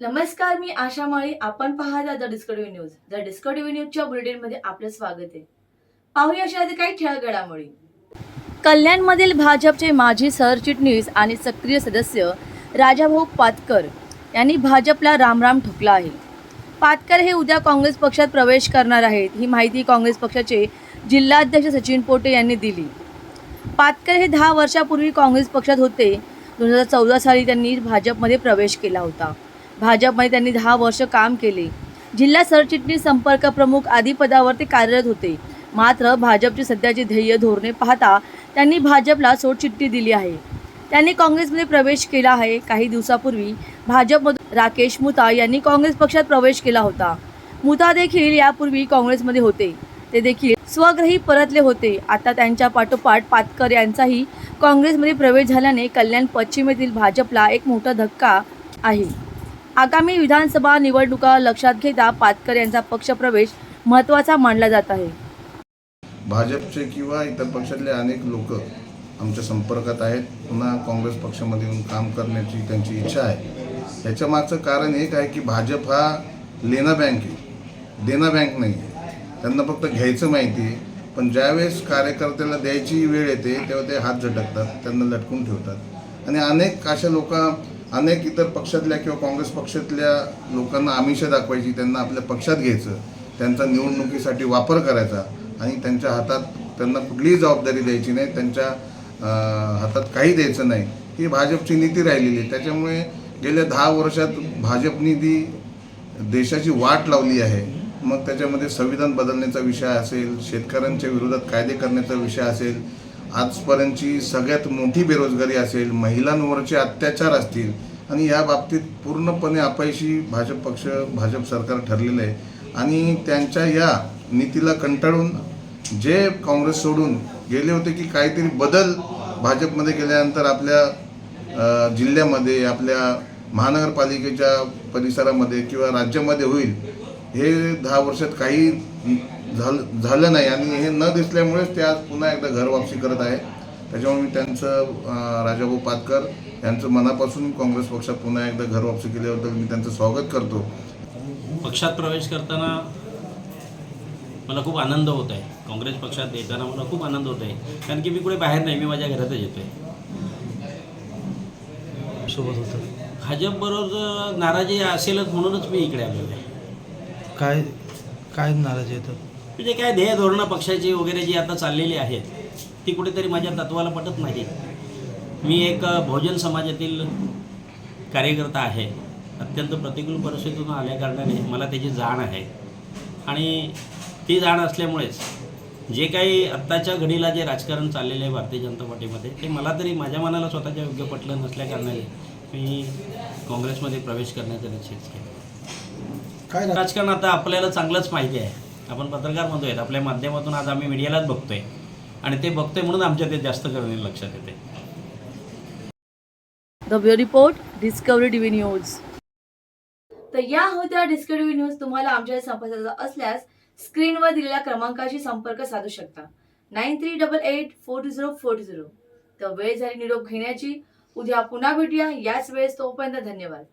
नमस्कार मी आशा माळी. आपण पाहता the Discovery News. The Discovery न्यूजच्या बुलेटिनमध्ये आपलं स्वागत आहे. पाहूया अशा काही ठळक घडामोडी कल्याणमधील भाजपचे माजी सरचिटणीस आणि सक्रिय सदस्य राजाभाऊ पातकर यांनी भाजपला रामराम ठोकला आहे. पातकर हे उद्या काँग्रेस पक्षात प्रवेश करणार आहेत ही माहिती काँग्रेस पक्षाचे जिल्हाध्यक्ष सचिन पोटे यांनी दिली. पातकर हे दहा वर्षापूर्वी काँग्रेस पक्षात होते. दोन हजार चौदा साली त्यांनी भाजपमध्ये प्रवेश केला होता. भाजपमध्ये त्यांनी दहा वर्ष काम केले. जिल्हा सरचिटणीस संपर्क प्रमुख आदी पदावर ते कार्यरत होते. मात्र भाजपची सध्याची ध्येय धोरणे पाहता त्यांनी भाजपला सोडचिठ्ठी दिली आहे. त्यांनी काँग्रेसमध्ये प्रवेश केला आहे. काही दिवसापूर्वी भाजपमधून राकेश मुता यांनी काँग्रेस पक्षात प्रवेश केला होता. मुता देखील यापूर्वी काँग्रेसमध्ये होते. ते देखील स्वग्रही परतले होते. आता त्यांच्या पाठोपाठ पातकर यांचाही काँग्रेसमध्ये प्रवेश झाल्याने कल्याण पश्चिमेतील भाजपला एक मोठा धक्का आहे. आगामी विधानसभा निवडणुका लक्षात घेता पातकर यांचा पक्षप्रवेश महत्त्वाचा मानला जात आहे. भाजपचे किंवा इतर पक्षातले अनेक लोक आमच्या संपर्कात आहेत. पुन्हा काँग्रेस पक्षामध्ये येऊन काम करण्याची त्यांची इच्छा आहे. याच्या मागचं कारण एक आहे की भाजप हा लेना बँक आहे. देना बँक नाही आहे. त्यांना फक्त घ्यायचं माहिती आहे. पण ज्यावेळेस कार्यकर्त्याला द्यायची वेळ येते तेव्हा ते हात झटकतात त्यांना लटकून ठेवतात. आणि अनेक अशा लोकां अनेक इतर पक्षातल्या किंवा काँग्रेस पक्षातल्या लोकांना आमिषं दाखवायची त्यांना आपल्या पक्षात घ्यायचं त्यांचा निवडणुकीसाठी वापर करायचा आणि त्यांच्या हातात त्यांना कुठलीही जबाबदारी द्यायची नाही त्यांच्या हातात काही द्यायचं नाही. ही भाजपची नीती राहिलेली आहे. त्याच्यामुळे गेल्या दहा वर्षात भाजपनी ती देशाची वाट लावली आहे. मग त्याच्यामध्ये संविधान बदलण्याचा विषय असेल शेतकऱ्यांच्या विरोधात कायदे करण्याचा विषय असेल आजपर्यंतची सगळ्यात मोठी बेरोजगारी असेल महिलांवरचे अत्याचार असतील आणि या बाबतीत पूर्णपणे अपयशी भाजप पक्ष भाजप सरकार ठरलेलं आहे. आणि त्यांच्या या नीतीला कंटाळून जे काँग्रेस सोडून गेले होते की काहीतरी बदल भाजपमध्ये गेल्यानंतर आपल्या जिल्ह्यामध्ये आपल्या महानगरपालिकेच्या परिसरामध्ये किंवा राज्यामध्ये होईल हे दहा वर्षात काही झालं झालं नाही. आणि हे न दिसल्यामुळेच ते आज पुन्हा एकदा घर वापसी करत आहे. त्याच्यामुळे मी त्यांचं राजाभाऊ पातकर यांचं मनापासून काँग्रेस पक्षात पुन्हा एकदा घर वापसी केल्याबद्दल मी त्यांचं स्वागत करतो. पक्षात प्रवेश करताना मला खूप आनंद होत आहे. काँग्रेस पक्षात येताना मला खूप आनंद होत आहे. कारण की मी कुठे बाहेर नाही मी माझ्या घरातच येतो आहे सोबत होतं. भाजपबरोबर नाराजी असेलच म्हणूनच मी इकडे आलेलो आहे. काय काय नाराज येतं म्हणजे काय ध्येय धोरणं पक्षाची वगैरे जी आता चाललेली आहेत ती कुठेतरी माझ्या तत्वाला पटत नाही. मी एक बहुजन समाजातील कार्यकर्ता आहे. अत्यंत प्रतिकूल परिस्थितीतून आल्याकारणाने मला त्याची जाण आहे. आणि ती जाण असल्यामुळेच जे काही आत्ताच्या घडीला जे राजकारण चाललेलं आहे भारतीय जनता पार्टीमध्ये ते मला तरी माझ्या मनाला स्वतःच्या योग्य पटलं नसल्याकारणाने मी काँग्रेसमध्ये प्रवेश करण्याचा निश्चित केला. काय राजकारण आता आपल्याला चांगलंच माहिती आहे. आपण पत्रकार म्हणतोय आपल्या माध्यमातून आज आम्ही मीडियालाच बघतोय. आणि ते बघतोय म्हणून आमच्या ते जास्त करणे लक्षात येते. The bureau report Discovery TV News. तर या होत्या डिस्कवरी न्यूज तुम्हाला आमच्या संपर्काचा असल्यास स्क्रीनवर दिलेल्या क्रमांकाशी संपर्क साधू शकता. Nine three double eight four two zero four two zero. तर वेळ झाली निरोप घेण्याची. उद्या पुन्हा भेटूया. याच वेळेस तोपर्यंत धन्यवाद.